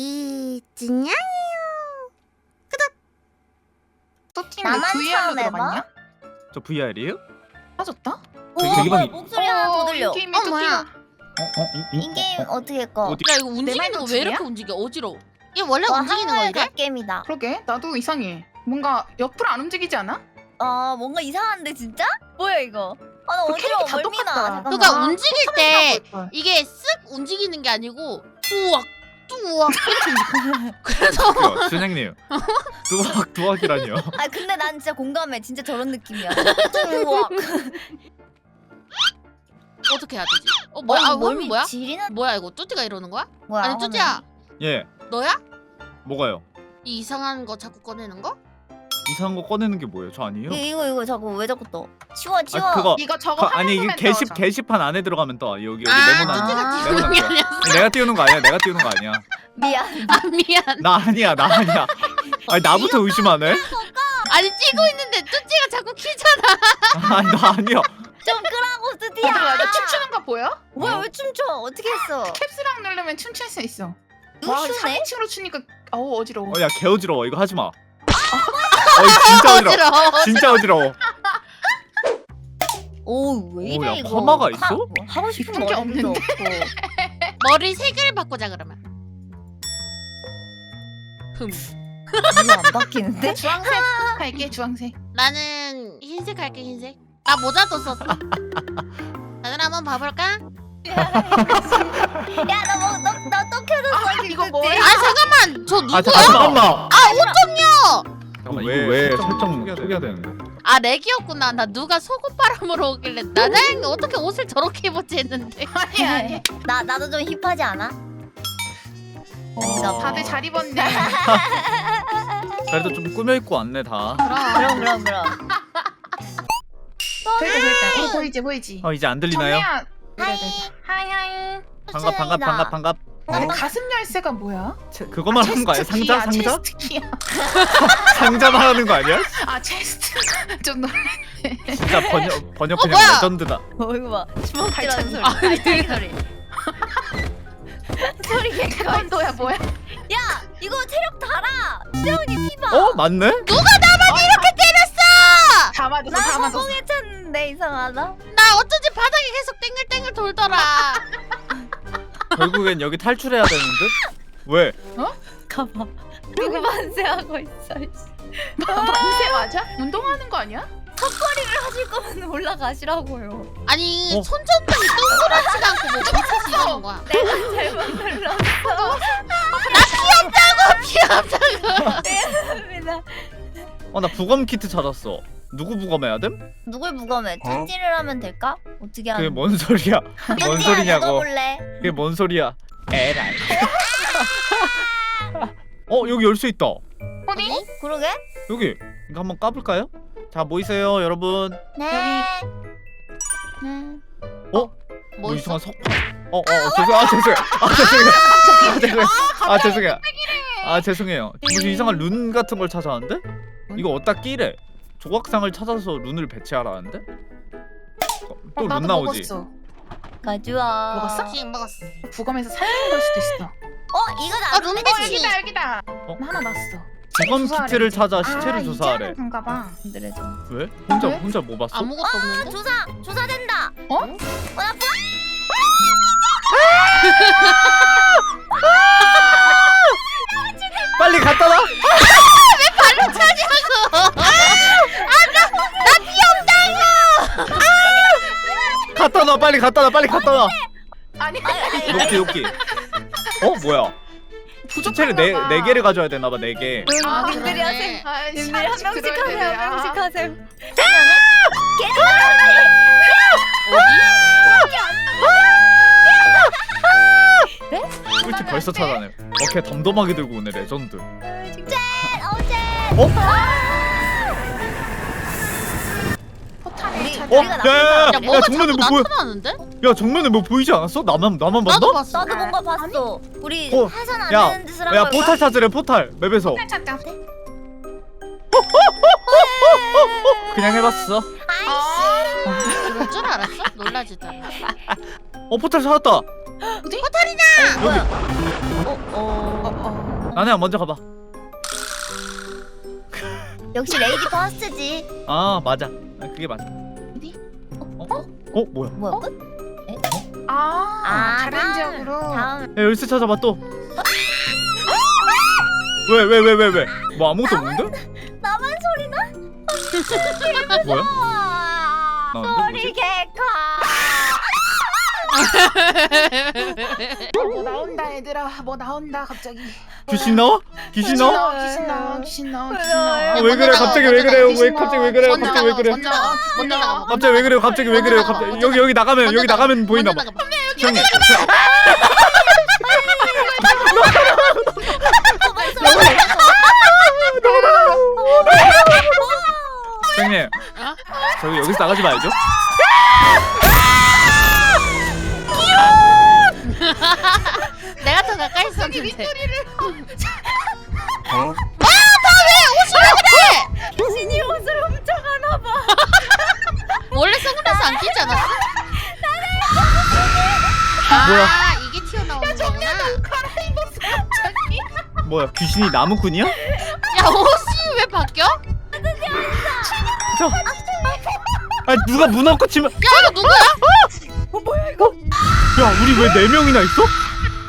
이 진양이요. 또팀 나만 VR로 처음 해봐? 들어갔냐? 저 VR이에요? 빠졌다? 오, 되게 많이- 목소리 하나 더 들려. 게임이 어, 또 뭐야? 뛰어. 어? 어? 이, 이 게임 어떻게 꺼? 어디? 야 이거 움직이는 거 왜 이렇게? 움직여 어지러워 이게 원래 와, 움직이는 거 한글 이래? 갓게임이다. 그러게 나도 이상해. 뭔가 옆으로 안 움직이지 않아? 어 뭔가 이상한데 진짜? 뭐야 이거? 아나 그 어지러워 캐릭터 다 멀미나. 똑같다. 잠깐만. 그러니까 움직일 때 어. 이게 쓱 움직이는 게 아니고 뚜악 뚜악 이렇게 움직여. 그래서 그 준행님 두학 두학이라니요 아 근데 난 진짜 공감해. 진짜 저런 느낌이야. 우와. 어떻게 해야 되지? 어 뭐야? 아 화면 뭐야? 지리는 뭐야 이거 뚜띠가 이러는 거야? 뭐야? 아니. 뚜띠야 예 너야? 뭐가요? 이 이상한 거 자꾸 꺼내는 거? 이상한 거 꺼내는 게 뭐예요? 저 아니에요? 이- 이거 이거 자꾸 왜 자꾸 떠? 치워 치워. 아 그거 이거 저거 그, 화면 아니 이게 보면 게시 떠져. 게시판 안에 들어가면 떠 여기 여기 아 네모난 아. 게 네모난 아니야. 내가 띄우는 거 아니야 내가 띄우는 거 아니야 미안. 아 미안. 나 아니야 나 아니야 아니 나부터 의심하네 아니 찌고 있는데 뚜띠가 자꾸 키잖아. 아니 나 아니야 좀 끄라고 드디야. 이거 춤추는 거 보여? 뭐야 왜 춤춰? 어떻게 했어? 캡스랑 누르면 춤출 수 있어. 와 누추네? 3인칭으로 추니까 어우 어지러워. 어야 개어지러워 이거 하지마 어이 진짜 어지러워 어지러워. 진짜 어지러워 오왜 이래 오, 야, 이거? 파마가 하- 있어? 뭐 하고 싶은 게 머리도 없는데? 없고. 머리 세 개를 바꾸자 그러면. 흠. 이거 안 바뀌는데? 주황색 할게 주황색. 나는 흰색 할게 흰색. 나 모자도 썼어. 다들 한번 봐볼까? 야너뭐너너 또 켜졌어 지금. 이거 뭐야? 아 잠깐만 저 누구야? 아 잠깐만 아 5점요. 잠깐만, 이거 왜왜 설정 초기화 되는데? 아 렉이었구나. 나 누가 속옷 바람으로 오길래 나는 어떻게 옷을 저렇게 입었지 했는데. 아니 아니. 나 나도 좀 힙하지 않아? 어. 다들 잘 입었네. 그래도 좀 꾸며 입고 왔네 다 그럼 그럼 그럼. 됐다 됐다. 어, 보이지 보이지. 어, 이제 안 들리나요? 정리야. 하이. 하이 하이. 반갑 반갑 반갑 반갑 근데 어? 가슴 열쇠가 뭐야? 체- 그거만 하는 거 아니야? 체스트 상자 키야, 상자? 체스트 키야. 상자만 하는 거 아니야? 아 체스트. 좀 놀. 진짜 번역 번역 어, 그냥 뭐야? 레전드다 어 이거 봐. 주먹질하는. 소리. 아, 발차기 소리. 소리 개꺼. 태권도야 뭐야? 야 이거 체력 달아. 세훈이 피봐. 어 맞네? 다 맞았어 나 다 맞았어. 허공에 찼는데 이상하다. 나 어쩐지 바닥에 계속 땡글땡글 돌더라. 결국엔 여기 탈출해야 되는 듯? 왜? 가봐. 누구 만세하고 있어. 이씨. 만세 맞아? 운동하는 거 아니야? 턱걸이를 하실 거면 올라가시라고요. 아니 어? 손전등이 동그랗지도 않고 뭐 빛이 이러는 거야. 내가 잘못 눌렀어. 귀엽다고. 미안합니다. 어 나 부검 키트 찾았어 누구 부검해야 됨? 누굴 부검해? 찜질을 하면 될까? 어떻게 하는? 그게 뭔 소리야 뭔 소리냐고 볼래? 그게 뭔 소리야 에라이 어 여기 열수 있다 어디? 그러게? 여기 이거 한번 까볼까요? 자 모이세요 여러분 네. 네. 어? 뭐 있어? 이상한 석판 어어 어, 죄송 아 죄송해요 아 죄송해요 아 죄송해요 아 죄송해요 아 죄송해요 무슨 이상한 룬 같은 걸 찾아왔는데? 이거 어디다 끼래 조각상을 찾아서 룬을 배치하라는데? 어, 어, 또룬 나도 나오지? 먹었어. 가져와. 먹었어? 지금 먹었어. 부검에서 살린 걸 수도 있어. 어 이거 아, 나룸어 배치. 여기다 여기다. 어? 나 하나 났어. 부검 조사하래, 키트를 이제. 찾아 시체를 아, 조사하래 이제 하는 건가 봐. 그래 좀. 왜? 혼자 왜? 혼자 뭐 봤어? 아무것도 없는데. 조사 조사된다. 어? 어 나 빨리 갖다 놔 빨리 갖다 놔 아니 놓기 놓기 어 뭐야 시체를 네, 부족한가 봐. 네 개를 가져야 되나 봐네 개. 아, 님들이. 하세요. 아, 님들이 한 명씩. 하세요. 한 명씩 아. 하세요. 꿀팁 벌써 찾아내. 오케이 덤덤하게 들고 오네 레전드. 젠어 어? 어? 나쁜 야, 야 야, 뭐가 정면에 자꾸 뭐 보여? 나타나는데? 야 정면에 뭐 보이지 않았어? 나만 나만 봤나? 나도 봤어. 나도 뭔가 봤어. 우리 어, 해선 안 야, 되는 짓을 한 야 걸까? 포탈 찾으래 포탈 맵에서. 찾자. 그냥 해봤어. 아, 그럴 줄 알았어? 놀라지도 않아. 어 포탈 찾았다. 뭐야? 어, 어, 어. 어. 나나야 먼저 가봐 역시 레이디 퍼스트지. 아 맞아 아, 그게 맞아? 어? 어? 어? 뭐야 뭐야? 어? 끝? 아, 아, 다른 다음, 지역으로. 다음. 야 열쇠 찾아봐 또 왜 왜 왜 왜 왜 뭐 아무것도 없는데? 나만 소리 나? 뭐야? 아? 소리? 개커. 어, 뭐 나온다 얘들아. 뭐 나온다 갑자기. 귀신 나와? 귀신 나와? 귀신 나와. 귀신 나와. 귀신. 나와. 아, 왜 그래 갑자기 왜 그래요 왜 갑자기 왜 그래요 갑자기 왜 그래 먼저 나와. 먼저 나와. 갑자기 왜 그래요 갑자기 왜 그래요 갑자기 여기 여기 나가면 여기 나가면 보이나 봐 형님 형님 어? 저기 여기서 나가지 말죠 가 가까이 있었는데. 어? 귀신이 옷을 훔쳐가나 봐. 원래 선글라스 안 끼지 않았어? 뭐야? 아 이게 튀어나오는 거구나. 갈아입었어 갑자기. 뭐야 귀신이 나무꾼이야? 야 옷이 왜 바뀌어? 야 저... 아 누가 문 얹고 치면 이거 누구야? 어 뭐야 이거? 야 우리 왜 네 명이나 있어?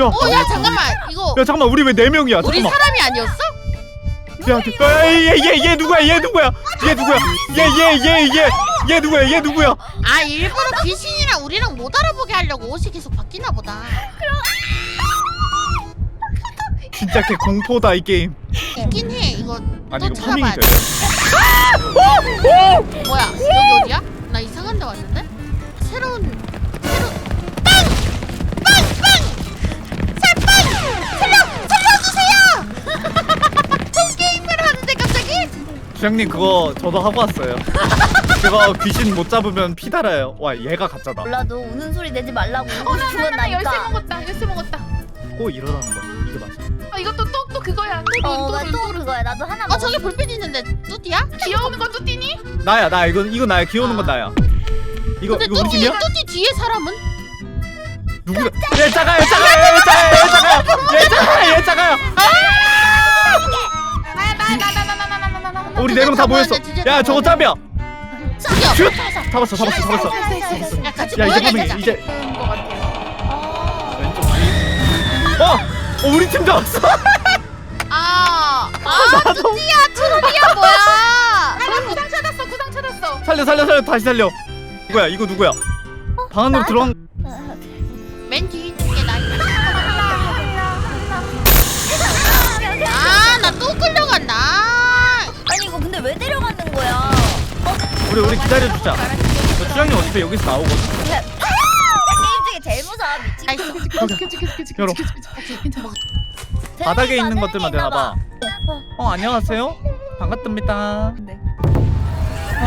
야, 어야 잠깐만 이거 야 잠깐만 우리 왜 네 명이야? 우리 잠깐만. 사람이 아니었어? 야 얘얘얘 누구야? 얘 누구야? 얘 누구야? 얘얘 얘 얘 얘 누구야? 얘 누구야? 아 일부러 귀신이랑 우리랑 못 알아보게 하려고 옷이 계속 바뀌나 보다. 진짜 걔 공포다 이 게임. 있긴 해 이거 아니 또 이거 파밍이 찾아봐야 돼. 돼. 뭐야 여기 어디야? 나 이상한 데 왔는데? 새로운 주장님 그거 저도 하고 왔어요. 그거 귀신 못 잡으면 피 달아요. 와 얘가 가짜다. 몰라도 우는 소리 내지 말라고. 어, 나, 나, 나 열쇠 나니까. 먹었다. 열쇠 먹었다. 꼭 일어나는 거. 이게 맞아. 아, 이것도 또, 또 그거야. 또 어, 눈, 또 맞아, 눈, 또또 눈. 그거야. 나도 하나 어 먹었어. 저기 불빛 있는데 뚜띠야? 귀여운 것도 뛰니? 나야 나 이거 이거 나야 귀여우는 건 나야. 이거 근데 이거 우리 뚜띠 팀이야? 뚜띠 뒤에 사람은? 누구야? 얘 작아요 작아요 얘 작아요 얘 작아요 얘 작아요 얘 작아요. 아, 우리 네 명 다 모였어. 야 저거. 죽여. 슛! 잡았어 잡았어 잡았어. 야 같이 야 이제 모여야 되자. 이제. 어! 어 우리 팀 잡았어. 아, 아, 뚜띠야, 트루비야 뭐야? 아, 나 구상 찾았어. 구상 찾았어. 살려 살려 살려 다시 살려. 누구야 이거 누구야? 방 안으로 들어간. 맨 뒤 우리 우리 기다려주자. 저 주장님 어차피 여기서 나오거든. 그냥 게임 중에 제일 무서워 미친. 바닥에 있는 것들만 되나 봐. 어 안녕하세요. 반갑습니다. 네.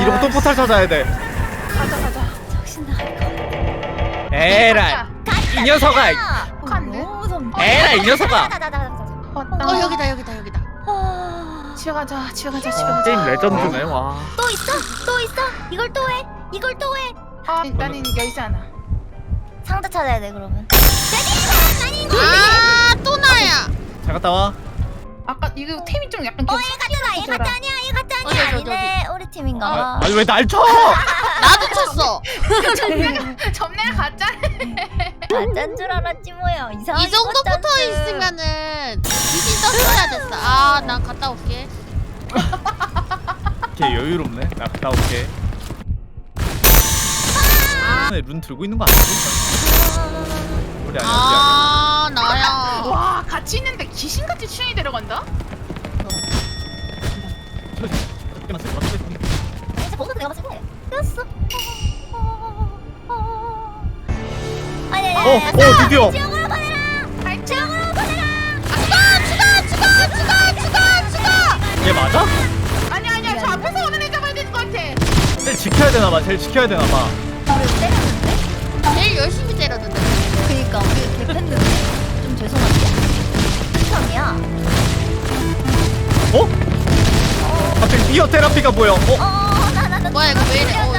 이러고 또 포탈 찾아야 돼. 가자, 가자. 정신 나갈 에라이 이 녀석아. 어. 너무. 에라이 이 녀석아. 왔다. 어 여기다 여기다 여기다. 아, 집에 가자, 집에 가자, 집에 와, 가자. 게임 레전드네 와. 또 있어? 또 있어? 이걸 또 해? 이걸 또 해? 아, 나는 열쇠 하나. 상자 찾아야 돼 그러면. 아, 또 나야. 잘 갔다 와. 아까 이거 템이 좀 약간 어, 얘 가짜다. 얘 가짜 아니야. 얘 가짜 어디, 아니야. 어디, 아니네. 우리 팀인가 아, 봐. 아니 왜 날 쳐? 나도 쳤어. 점내가 가짜. 가짜인 줄 알았지 뭐야. 이상하게 이 정도 꽂았음. 붙어 있으면은 귀신 떴어야 됐어. 아, 나 갔다 올게. 걔 여유롭네. 나 갔다 올게. 아, 네, 룬 들고 있는 거 아니지? 우리 아니야 아, 나야. 와, 같이 있는데 귀신같이 추행이 데려간다? 우리 아니야. 이제 뭔가 내가 봤을 때 꼈어. 어. 어 드디어. 지옥으로 보내라. 지옥으로 보내라. 죽어, 죽어, 죽어, 죽어, 죽어, 죽어. 얘 맞아? 아니, 아니야. 저 앞에서 오는 애 잡아야 되는 것 같아. 쟤 지켜야 되나 봐. 쟤 지켜야 되나 봐. 때렸는데? 제일 열심히 때렸는데. 그니까 우리 개팬들 좀 죄송한데. 추천이야. 어? 갑자기 비어 테라피가 보여. 어? 어나나나 뭐야, 이거? 어. 왜 이래? 어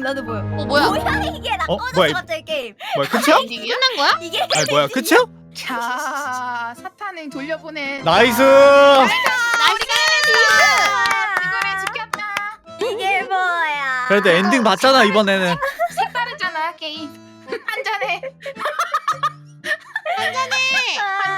나도. 보여. 어 뭐야? 뭐야 이게 나 어? 꺼졌어 뭐야, 이- 갑자기 게임. 뭐야 끝이야? 엔딩이야? 끝난 거야? 이게 아니 뭐야 끝이야? 자 사탄을 돌려보내. 나이스 나이스. 이거를 지켰다. 이게 뭐야? 그래도 엔딩 봤잖아 이번에는 색다르잖아 게임. 한잔해. 한잔해. 아, 한잔해.